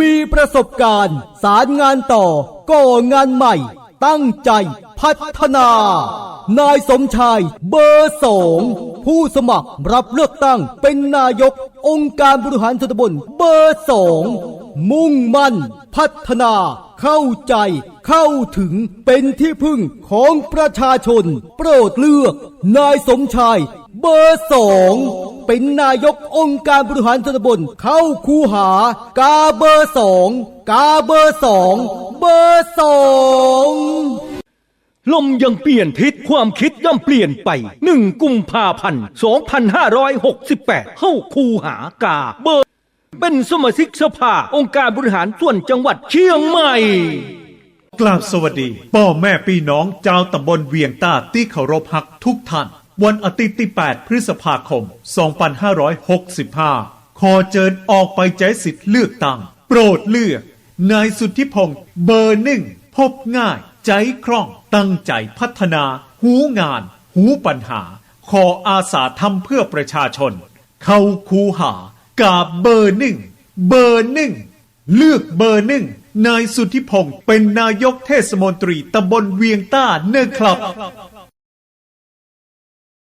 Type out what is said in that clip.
มีประสบการณ์ สารงานต่อ ก่องานใหม่ ตั้งใจพัฒนา นายสมชายเบอร์สองผู้สมัครรับเลือกตั้งเป็นนายกองค์การบริหารส่วนตำบลเบอร์สองมุ่งมั่น พัฒนา เข้าใจ เข้าถึงเป็นที่พึ่งของประชาชน โปรดเลือก นายสมชาย เบอร์สอง เป็นนายกองค์การบริหารส่วนตำบลเข้าคูหากาเบอร์สองกาเบอร์สองเบอร์สองลมยังเปลี่ยนทิศความคิดย่อมเปลี่ยนไปหนึ่งกุมภาพันธ์ 2568 เข้าคูหากาเบอร์ เป็นสมาชิกสภาองค์การบริหารส่วนจังหวัดเชียงใหม่กราบสวัสดี พ่อแม่พี่น้องชาวตำบลเวียงต้าที่เคารพฮักทุกท่าน วันอาทิตย์ที่ 8 พฤษภาคม 2565 ขอเจิญออกไปใช้สิทธิ์เลือกตั้ง โปรดเลือก นายสุทธิพงศ์เบอร์หนึ่ง พบง่าย ใจคล่อง ตั้งใจพัฒนา หูงาน หูปัญหา ขออาสาทำเพื่อประชาชน เข้าคูหากาบเบอร์หนึ่ง เบอร์หนึ่ง เลือกเบอร์หนึ่ง นายสุทธิพงศ์เป็นนายกเทศมนตรีตำบลเวียงต้าเนอครับ